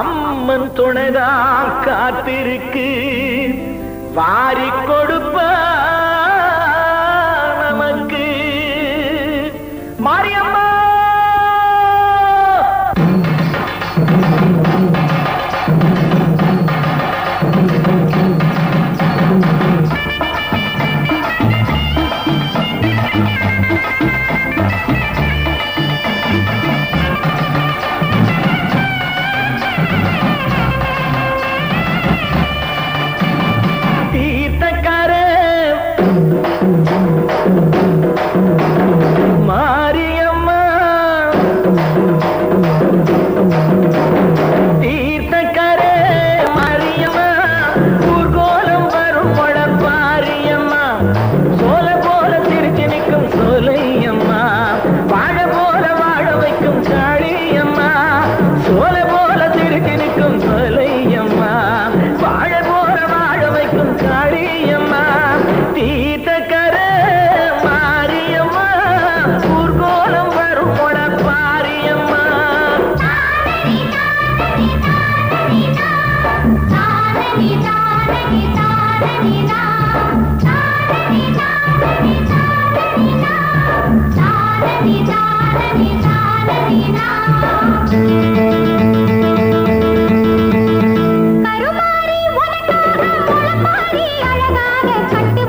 அம்மன் துணைதான் காத்திருக்கு. வாரிக்கோ கருமாரி உனக்காக முளப்பாரி அழகாக கட்டுப்பட்டு